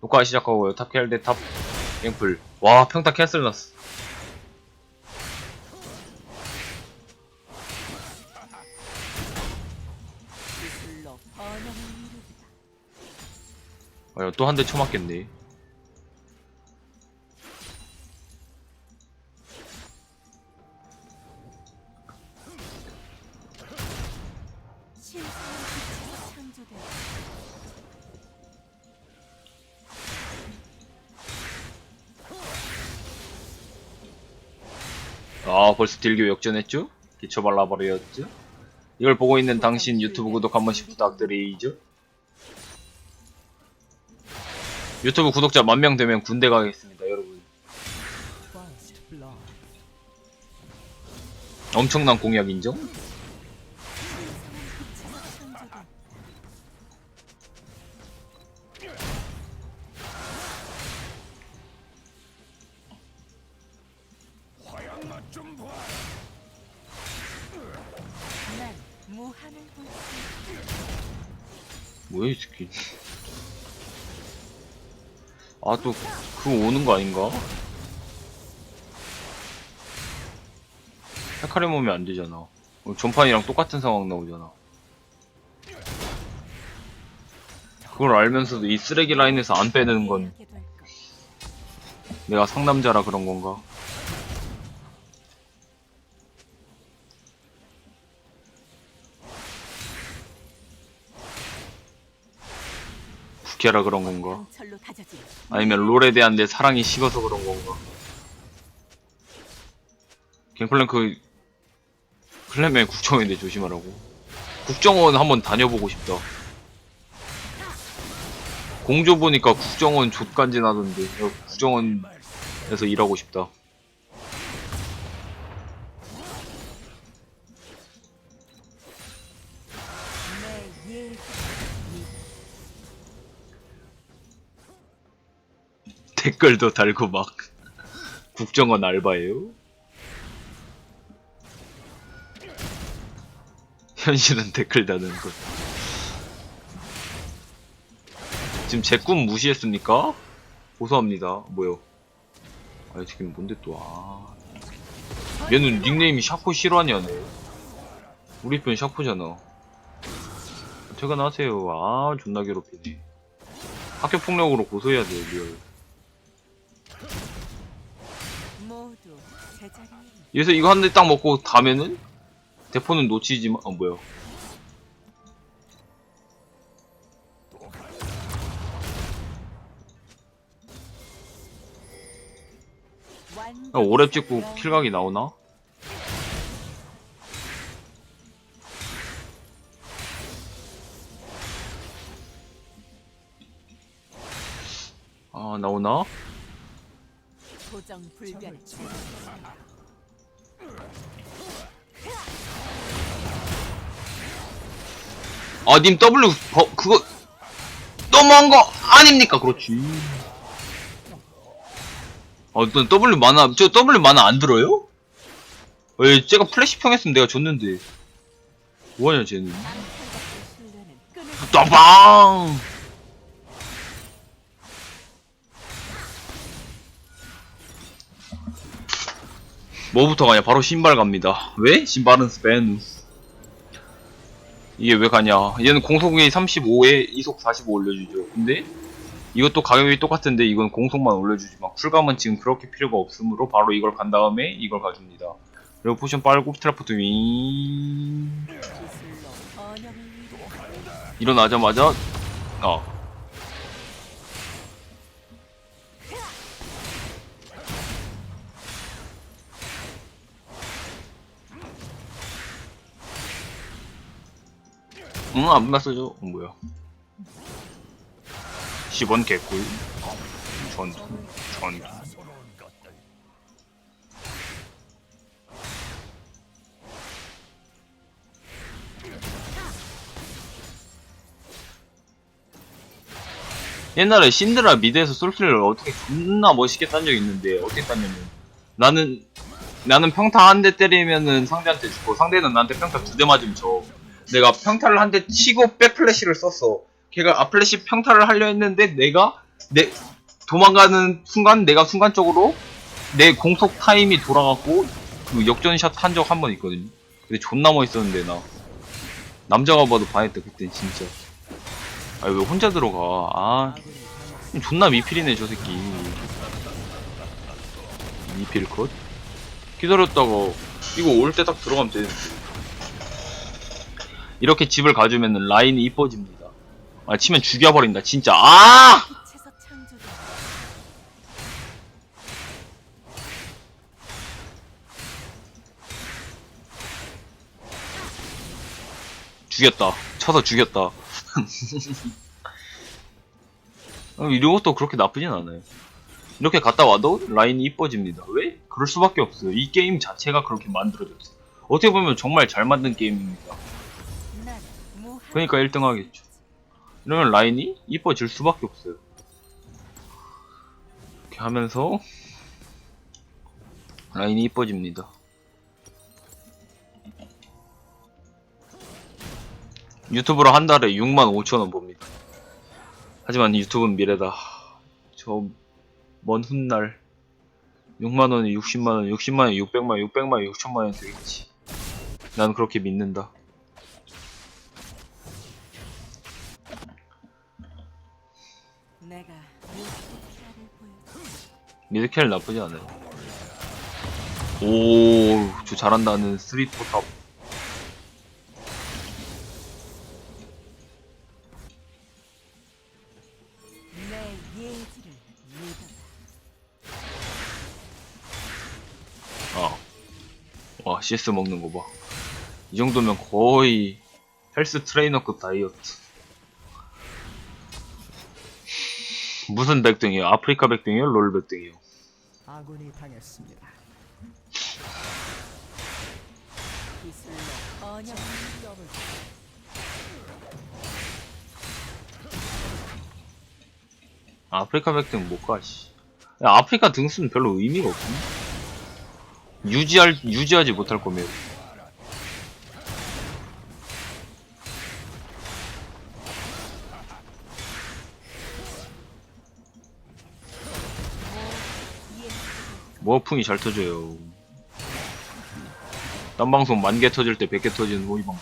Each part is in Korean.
녹화 시작하고요. 탑켈 대탑 갱플. 와 평타 캔슬 났어. 아, 또한 대 쳐맞겠네. 벌써 딜교 역전했죠? 기초 발라버렸죠? 이걸 보고 있는 당신 유튜브 구독 한 번씩 부탁드리죠? 유튜브 구독자 만 명 되면 군대 가겠습니다 여러분. 엄청난 공약 인정? 또 그거 오는 거 아닌가? 헤카림 오면 안 되잖아 어, 전판이랑 똑같은 상황 나오잖아 그걸 알면서도 이 쓰레기 라인에서 안 빼는 건? 내가 상남자라 그런 건가? 국회라 그런 건가? 아니면 롤에 대한 내 사랑이 식어서 그런 건가? 갱플랭크 클램의 국정원인데 조심하라고. 국정원 한번 다녀보고 싶다. 공조 보니까 국정원 족간지 나던데 야, 국정원에서 일하고 싶다. 댓글도 달고 막 국정원 알바예요? 현실은 댓글 다는 것. 지금 제 꿈 무시했습니까? 고소합니다. 뭐요? 아, 지금 뭔데 또, 아. 얘는 닉네임이 샤코 실화냐네. 우리 편 샤코잖아. 퇴근하세요. 아, 존나 괴롭히네. 학교 폭력으로 고소해야 돼, 리얼. 여기서 이거 한 대 딱 먹고 가면은 대포는 놓치지 마. 어 뭐야? 야, 오랩 찍고 킬각이 나오나? 아 나오나? 아 님 W 버, 그거 너무한 거 아닙니까? 그렇지. 어떤 W 만화 저 W 만화 안 들어요? 왜 제가 플래시 평했으면 내가 줬는데 뭐하냐 쟤는 따방 뭐부터 가냐 바로 신발 갑니다 왜? 신발은 스펜 이게 왜 가냐? 얘는 공속이 35에 이속 45 올려주죠. 근데 이것도 가격이 똑같은데 이건 공속만 올려주지만 쿨감은 지금 그렇게 필요가 없으므로 바로 이걸 간 다음에 이걸 가줍니다. 그리고 포션 빨고 트라프트 윙. 이루리라. 일어나자마자 어 응, 안 봤어죠? 어, 뭐야. 10원 개꿀. 어, 전투, 전투. 옛날에 신드라 미드에서 솔킬을 어떻게 존나 멋있게 딴 적이 있는데 어떻게 땄냐면 나는 나는 평타 한 대 때리면은 상대한테 죽고 상대는 나한테 평타 두 대 맞으면 져 내가 평타를 한 대 치고 백플래시를 썼어 걔가 아플래시 평타를 하려 했는데 내가 내 도망가는 순간 내가 순간적으로 내 공속 타임이 돌아갔고 그 역전샷 한 적 한 번 있거든요. 근데 존나 멋있었는데 나 남자가 봐도 반했다 그때 진짜. 아 왜 혼자 들어가? 아. 존나 미필이네 저 새끼. 미필 컷? 기다렸다가 이거 올 때 딱 들어가면 되는데. 이렇게 집을 가주면 라인이 이뻐집니다. 아 치면 죽여버린다 진짜. 아! 죽였다. 쳐서 죽였다. 어, 이런 것도 그렇게 나쁘진 않아요. 이렇게 갔다 와도 라인이 이뻐집니다. 왜? 그럴 수밖에 없어요. 이 게임 자체가 그렇게 만들어졌어요. 어떻게 보면 정말 잘 만든 게임입니다. 그러니까 1등 하겠죠. 이러면 라인이 이뻐질 수밖에 없어요. 이렇게 하면서 라인이 이뻐집니다. 유튜브로 한 달에 6만 5천 원 봅니다. 하지만 유튜브는 미래다. 저 먼 훗날 6만 원에 60만 원, 60만 원에 600만 원, 600만 원, 6천만 원 되겠지. 난 그렇게 믿는다. 미드캐를 나쁘지 않아요. 오, 저 잘한다는 스리트 탑. 내 예지를 믿어라 아. 와, CS 먹는 거 봐. 이 정도면 거의 헬스 트레이너급 다이어트. 무슨 백등이요? 아프리카 백등이요? 롤 백등이요? 아군이 당했습니다. 아프리카 백등 못 가, 씨. 야, 아프리카 등수는 별로 의미가 없네. 유지할, 유지하지 못할 거면. 모어풍이 잘 터져요. 딴 방송 만 개 터질 때 100개 터지는 호이 방송.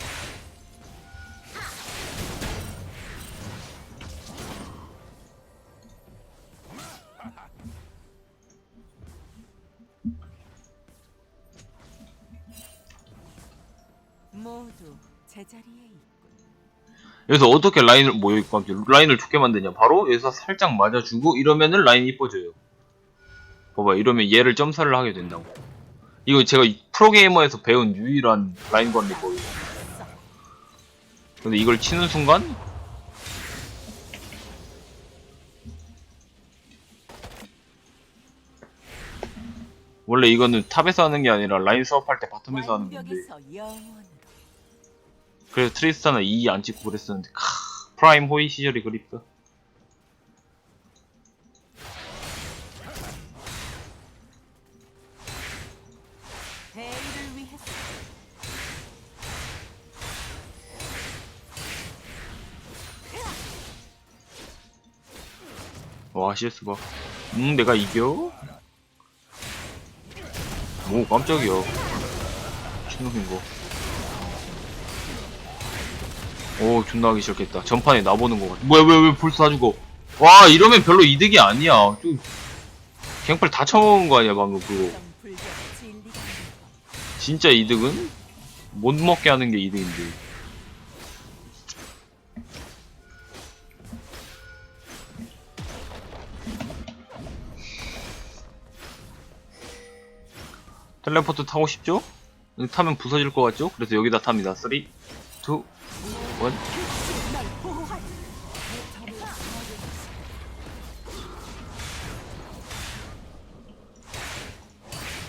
모두 제자리에 있군 여기서 어떻게 라인을 모여 있고 라인을 좋게 만드냐? 바로 여기서 살짝 맞아주고 이러면은 라인이 이뻐져요. 봐봐, 이러면 얘를 점사를 하게 된다고. 이거 제가 이 프로게이머에서 배운 유일한 라인 관리 법이에요. 근데 이걸 치는 순간 원래 이거는 탑에서 하는 게 아니라 라인 수업할 때 바텀에서 하는 건데 그래서 트리스타는 2안 찍고 그랬었는데 캬, 프라임 호이 시절이 그립다 CS 봐. 응 내가 이겨? 오 깜짝이야. 신놈인 거. 오 존나 하기 싫겠다. 전판에 나보는 거 같아. 뭐야 왜왜 벌써 다 죽어? 와 이러면 별로 이득이 아니야. 좀 갱플 다 쳐먹은 거 아니야 방금 그거. 진짜 이득은 못 먹게 하는 게 이득인데. 텔레포트 타고 싶죠? 타면 부서질 것 같죠? 그래서 여기다 탑니다. 3, 2, 1. 날 보호할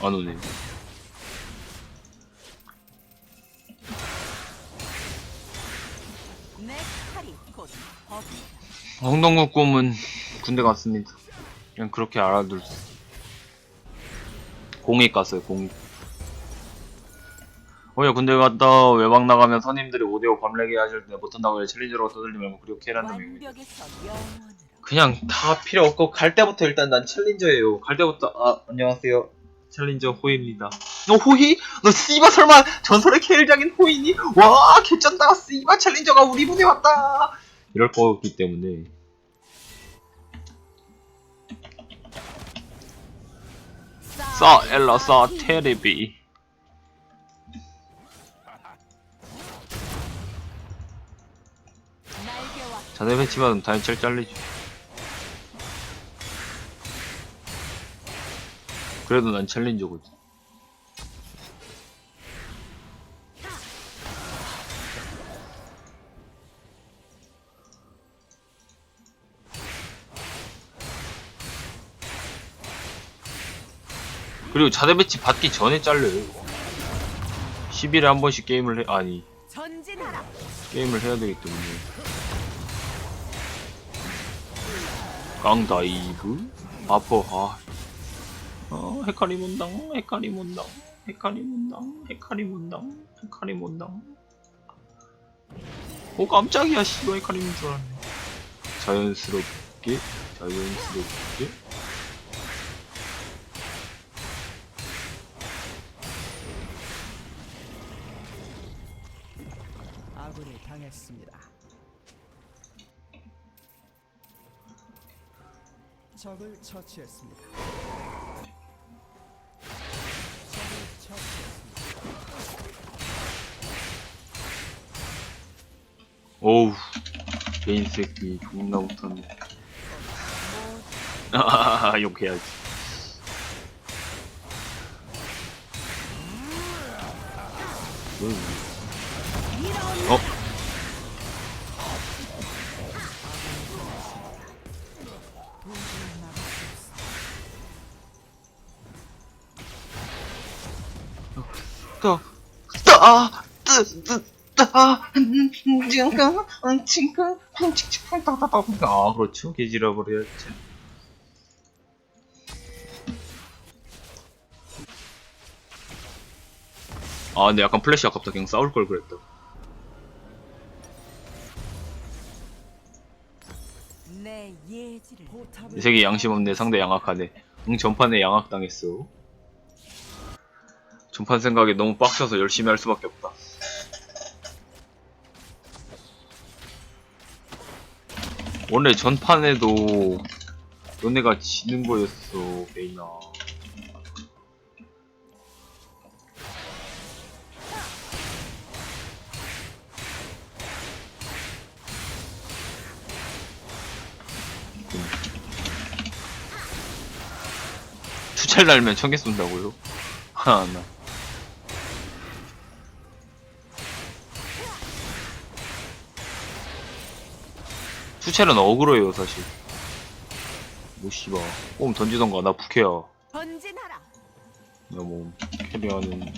안 오네. 홍동국 꿈은 군대 갔습니다. 그냥 그렇게 알아둘 수. 공익 갔어요, 공익. 어야 군대 갔다 외박 나가면 선임들이 5대5 밤레게 하실 때 못한다고 해 챌린저라고 떠들리면 뭐 그렇게 해라는 영원으로 그냥 다 필요 없고 갈 때부터 일단 난 챌린저예요. 갈 때부터 아 안녕하세요. 챌린저 호이입니다. 너 호이? 너 씨바 설마 전설의 케일장인 호이니? 와 개쩐다 씨바 챌린저가 우리 분에 왔다. 이럴 거기 때문에 싸 엘라 싸 테레비 자네 배치만 첼 잘리죠. 그래도 난 챌린저거든. 그리고 자네 배치 받기 전에 잘려요. 10일에 한 번씩 게임을 해, 아니, 전진하라. 게임을 해야 되기 때문에. 강다이브? 아퍼, 아. 어, 헤카리 몬당, 헤카리 몬당, 헤카리 몬당, 헤카리 몬당, 헤카리 몬당. 오, 깜짝이야, 씨발, 헤카리인 줄 알았네. 자연스럽게, 자연스럽게. 아군이 당했습니다. 적을 처치했습니다. 적을 처치했습니다. 어우, 개인 새끼, 존나 못하네. 아, 욕해야지. 어? 아, 뜨, 뜨, 아, 지금, 지금, 지금, 아, 그렇죠. 개지라버려야지. 아, 근데 약간 플래시 아깝다. 그냥 싸울 걸 그랬다. 이 세계 양심 없네. 상대 양악하네. 응, 전판에 양악당했어. 전판 생각에 너무 빡쳐서 열심히 할 수밖에 없다. 원래 전판에도 너네가 지는 거였어, 베이나. 투찰 날면 청개 쏜다고요? 하나. 투찰은 어그로예요, 사실. 뭐, 씨발. 꼼 던지던가, 나 부캐야. 전진하라. 나 뭐, 캐리하는.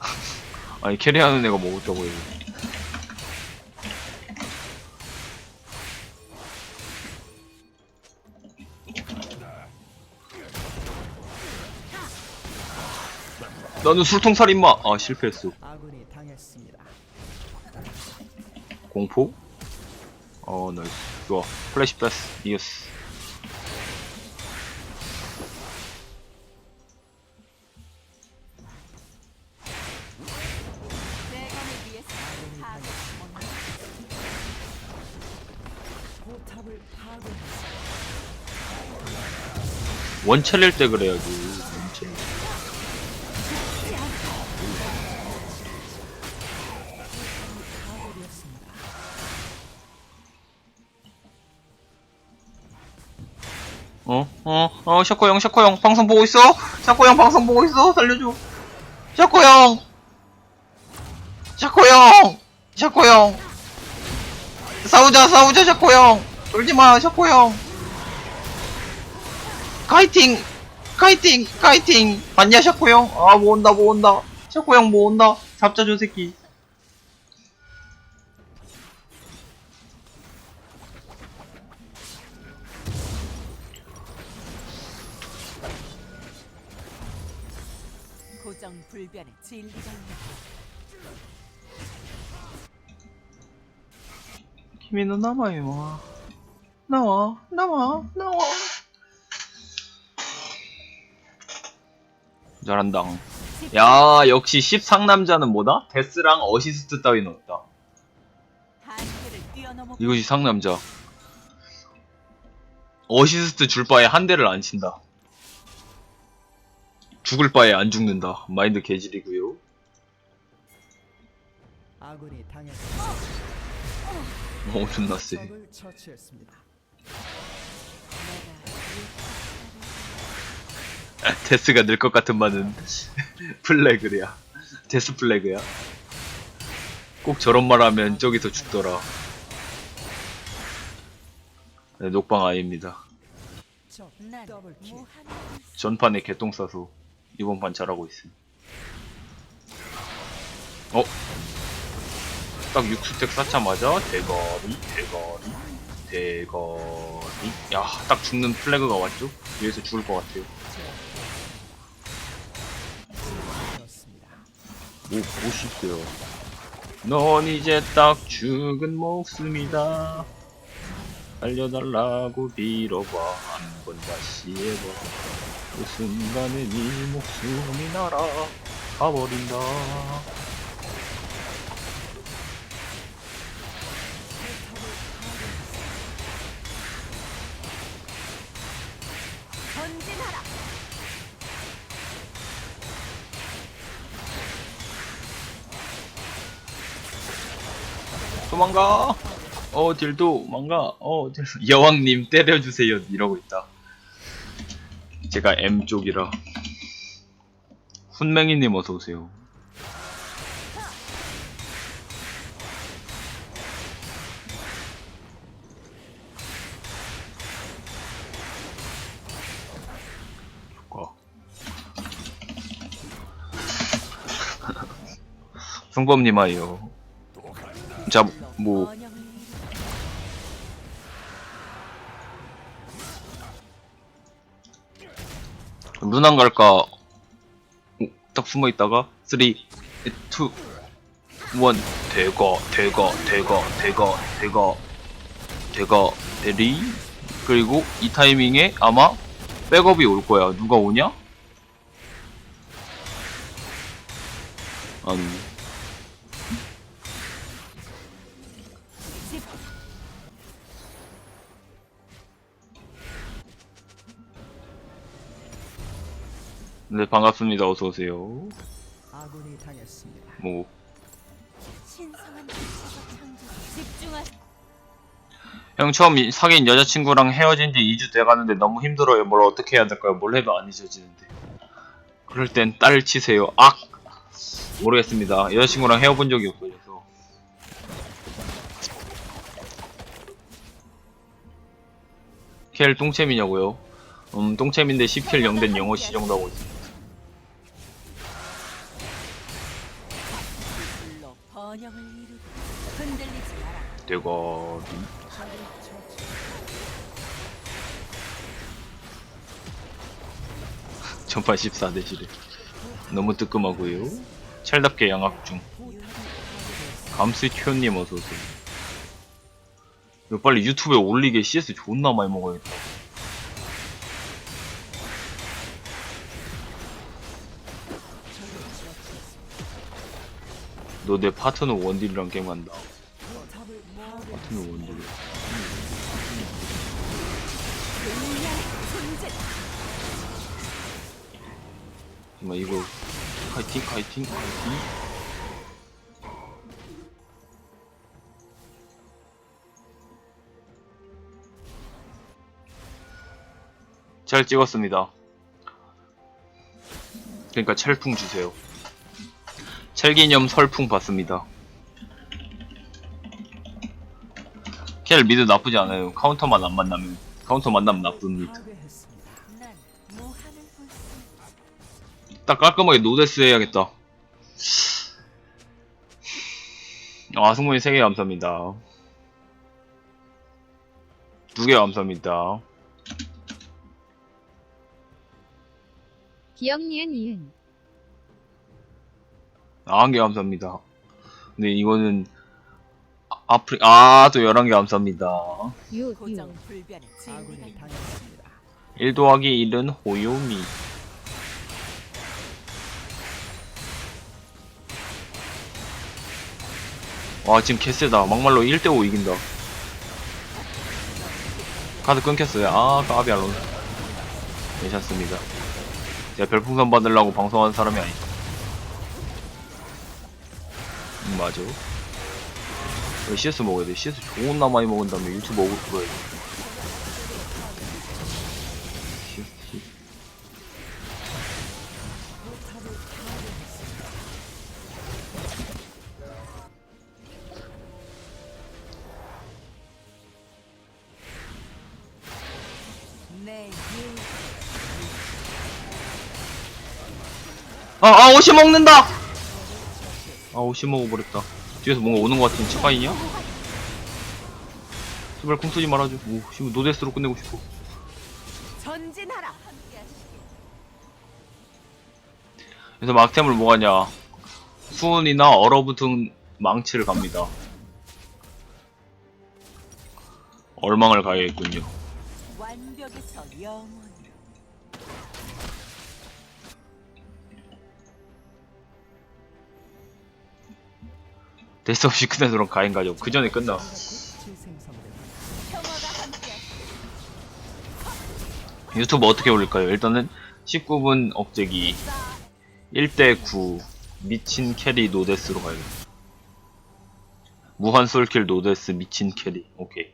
아니, 캐리하는 애가 뭐 어쩌고, 이거. 나는 술통살 임마! 아, 실패했어. 아군이 당했습니다. 공포? 어, 나이스. 좋아. 플래시 포탑을 파괴했습니다. 원첼일 때 그래야지. 어? 어? 샤코 형, 샤코 형, 방송 보고 있어? 샤코 형, 방송 보고 있어? 살려줘. 샤코 형! 샤코 형! 샤코 형! 싸우자, 싸우자, 샤코 형! 울지 마, 샤코 형! 카이팅! 카이팅! 카이팅! 봤냐, 샤코 형? 아, 뭐 온다, 뭐 온다. 샤코 형, 뭐 온다. 잡자, 저 새끼. 불변의 나와 나와 잘한다. 야 역시 10상남자는 뭐다? 데스랑 어시스트 따위 넣었다. 한계를 뛰어넘어 이것이 상남자. 어시스트 줄 바에 한 대를 안 친다 죽을 바에 안 죽는다. 마인드 개질이고요. 아군이 당했습니다. 어 존나 세 적을 처치했습니다. 데스가 늘 것 같은 말은 플래그야. 데스 플래그야. 꼭 저런 말 하면 저기서 죽더라. 네, 녹방 아닙니다. 적난 더블킬. 무한한 전판에 개똥 싸서 이번 판 잘하고 있음 어? 딱 6스택 쌓자마자 대거리 대거리 대거리 야 딱 죽는 플래그가 왔죠? 위에서 죽을 것 같아요. 오, 보십시오. 넌 이제 딱 죽은 목숨이다. 알려달라고 빌어봐. 한 번 다시 해봐. 그 순간에 네 목숨이 날아 가버린다. 전진하라. 도망가. 어, 딜도 망가. 어, 딜. 여왕님 때려주세요. 이러고 있다. 제가 M 쪽이라. 훈맹이님 어서 오세요. 좋아. 승범님 아이요. 자, 뭐 눈안 갈까? 오, 딱 숨어 있다가 3, 2, 1 대거 대거 대거 대거 대거 대거 대리 그리고 이 타이밍에 아마 백업이 올 거야. 누가 오냐? 아니 네 반갑습니다. 어서 오세요. 아군이 당했습니다. 뭐 신성한 빛에서 창조. 집중하. 형 처음 이- 사귄 여자친구랑 헤어진 지 2주 돼가는데 너무 힘들어요. 뭘 어떻게 해야 될까요? 뭘 해도 안 잊어지는데. 그럴 땐 딸 치세요. 악! 모르겠습니다. 여자친구랑 헤어본 적이 없어서. 켈 똥챔이냐고요? 음, 똥챔인데 10킬 0된 영어 시 정도 하고 있습니다. 번영을 이루고 흔들리지 마라. 처치. 전판 14대 1에 너무 뜨끔하고요. 찰답게 양악 중. 감스 튜님 어서오세요. 빨리 유튜브에 올리게 CS 존나 많이 먹어야겠다. 너 내 파트너 원딜이랑 게임한다. 파트너 원딜. 정말 이거 파이팅 파이팅 파이팅. 잘 찍었습니다. 그러니까 철풍 주세요. 철기념 설풍 받습니다. 켈 미드 나쁘지 않아요. 카운터만 안 만나면 카운터 만나면 볼 수. 딱 깔끔하게 노데스 해야겠다. 아, 승모님 3개 감사합니다. 2개 감사합니다. 기억 니은 이은 아, 한 개 감사합니다. 근데 이거는, 아, 아프리, 아, 또 11개 감사합니다. 유, 유. 고정 불변의 진리가 아군이 있다. 당했습니다. 1 더하기 1은 호요미. 와, 지금 개쎄다. 막말로 1대5 이긴다. 카드 끊겼어요. 아, 까비 알론. 괜찮습니다. 제가 별풍선 받으려고 방송하는 사람이 아니죠. 음, 맞아. 왜 CS 먹어야 돼? CS 존나 많이 먹은 다음에 유튜브. 내 유. 아, 아, 옷이 먹는다! 아, 옷이 먹어버렸다. 뒤에서 뭔가 오는 것 같은 차가이냐? 제발 쿵 쓰지 말아줘. 오, 지금 노데스로 끝내고 싶어. 전진하라. 그래서 막템을 뭐 하냐. 수은이나 얼어붙은 망치를 갑니다. 얼망을 가야겠군요. 완벽에서 영원. 데스 없이 끝내도록 가인 가죠. 그 전에 끝나. 유튜브 어떻게 올릴까요? 일단은 19분 억제기 1대9 미친 캐리 노데스로 가야겠다. 무한 솔킬 노데스 미친 캐리. 오케이.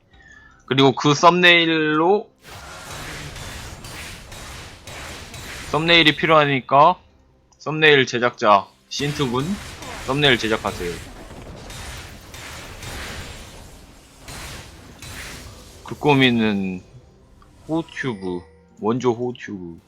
그리고 그 썸네일로 썸네일이 필요하니까 썸네일 제작자 신트군 썸네일 제작하세요. 그 꼬미는 호튜브 원조 호튜브.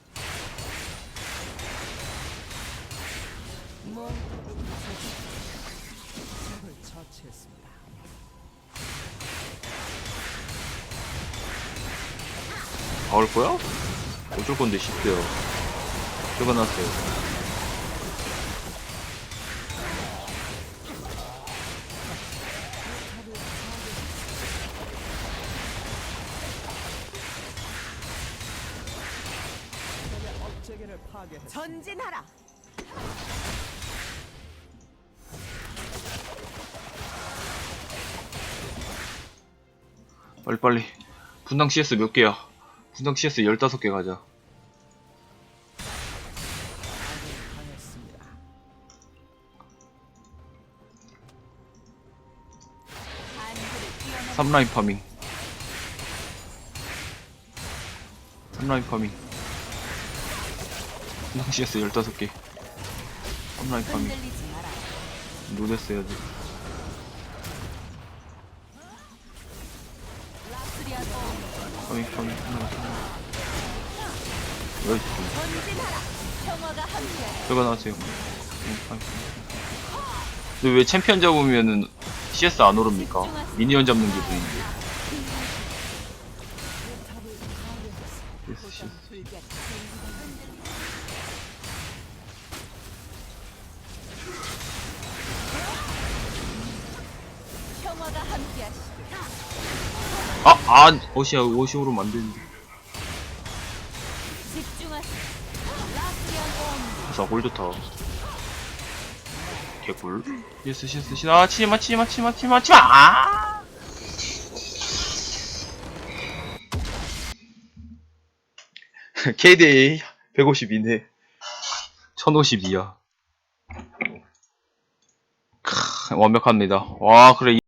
나올 거야? 어쩔 건데 싶대요. 퇴근하세요. 빨리빨리. 분당 CS 몇 개야? 분당 CS 15개 가자. 당했습니다. 한글을 뛰어넘. 3라인 파밍. 3라인 파밍. 분당 CS 15개. 3라인 파밍. 노데스 해야지. 라스리아도 파밍, 파밍. 여기 함께. 퇴근하세요. 근데 왜 챔피언 잡으면은 CS 안 오릅니까? 미니언 잡는 기분인데. 아, 되는데. 집중하세요. 라스리아도 아싸, 골 좋다. 개꿀. CS, CS, CS. 아, 치지마, 치지마, 치지마, 치지마, 치지마! 아! KDA 152네. 1052야. 완벽합니다. 와, 그래,